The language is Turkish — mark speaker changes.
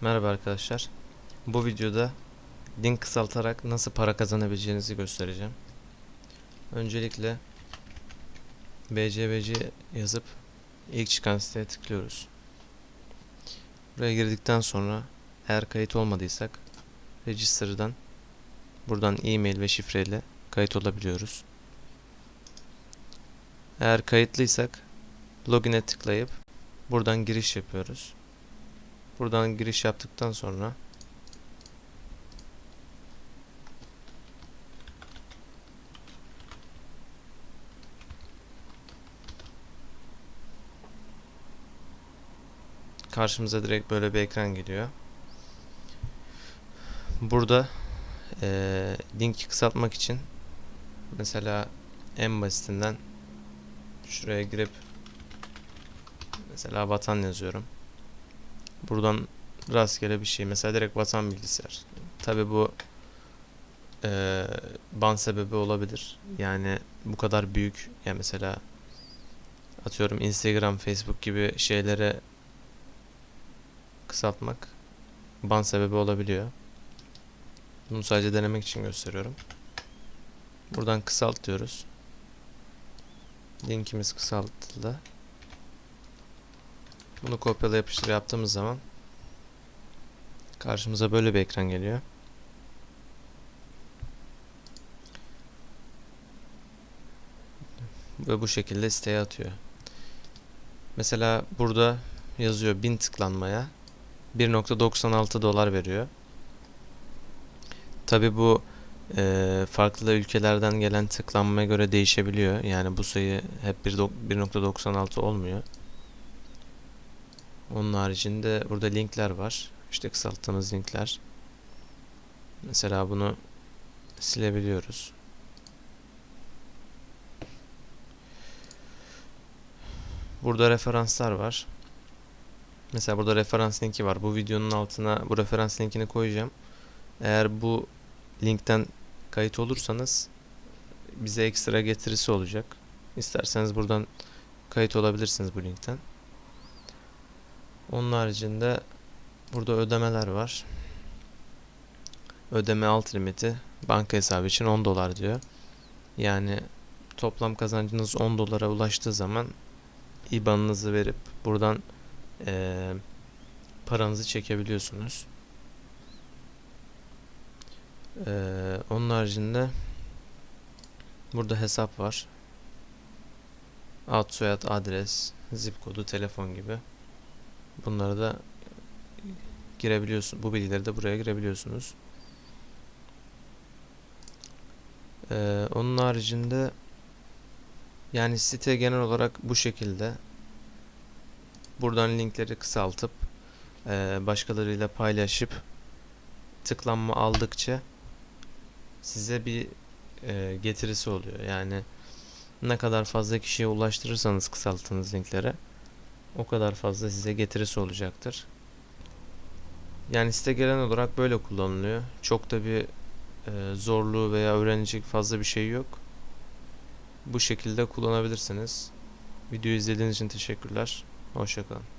Speaker 1: Merhaba arkadaşlar. Bu videoda link kısaltarak nasıl para kazanabileceğinizi göstereceğim. Öncelikle BCBC yazıp ilk çıkan siteye tıklıyoruz. Buraya girdikten sonra eğer kayıt olmadıysak Register'dan buradan e-mail ve şifreyle kayıt olabiliyoruz. Eğer kayıtlıysak Login'e tıklayıp buradan giriş yapıyoruz. Buradan giriş yaptıktan sonra karşımıza direkt böyle bir ekran geliyor. Burada eee linki kısaltmak için mesela en basitinden şuraya girip mesela vatan yazıyorum. Buradan rastgele bir şey. Mesela direkt vatan bilgisayar. Tabi bu eee ban sebebi olabilir. Yani bu kadar büyük. Yani mesela atıyorum Instagram, Facebook gibi şeylere kısaltmak ban sebebi olabiliyor. Bunu sadece denemek için gösteriyorum. Buradan kısalt diyoruz. Linkimiz kısaltıldı. Bunu kopyala yapıştır yaptığımız zaman karşımıza böyle bir ekran geliyor. Ve bu şekilde siteye atıyor. Mesela burada yazıyor 1000 tıklanmaya 1.96 dolar veriyor. Tabi bu e, farklı ülkelerden gelen tıklanmaya göre değişebiliyor. Yani bu sayı hep 1.96 olmuyor. Onun haricinde burada linkler var. İşte kısalttığımız linkler. Mesela bunu silebiliyoruz. Burada referanslar var. Mesela burada referans linki var. Bu videonun altına bu referans linkini koyacağım. Eğer bu linkten kayıt olursanız bize ekstra getirisi olacak. İsterseniz buradan kayıt olabilirsiniz bu linkten. Onun haricinde burada ödemeler var. Ödeme alt limiti banka hesabı için 10 dolar diyor. Yani toplam kazancınız 10 dolara ulaştığı zaman IBAN'ınızı verip buradan eee, paranızı çekebiliyorsunuz. Eee, onun haricinde burada hesap var. Ad, soyad, adres, zip kodu, telefon gibi. Bunları da girebiliyorsun. Bu bilgileri de buraya girebiliyorsunuz. Eee, onun haricinde yani site genel olarak bu şekilde. Buradan linkleri kısaltıp eee, başkalarıyla paylaşıp tıklanma aldıkça size bir eee, getirisi oluyor. Yani ne kadar fazla kişiye ulaştırırsanız kısalttığınız linklere o kadar fazla size getirisi olacaktır. Yani site genel olarak böyle kullanılıyor. Çok da bir eee, zorluğu veya öğrenecek fazla bir şey yok. Bu şekilde kullanabilirsiniz. Videoyu izlediğiniz için teşekkürler. Hoşçakalın.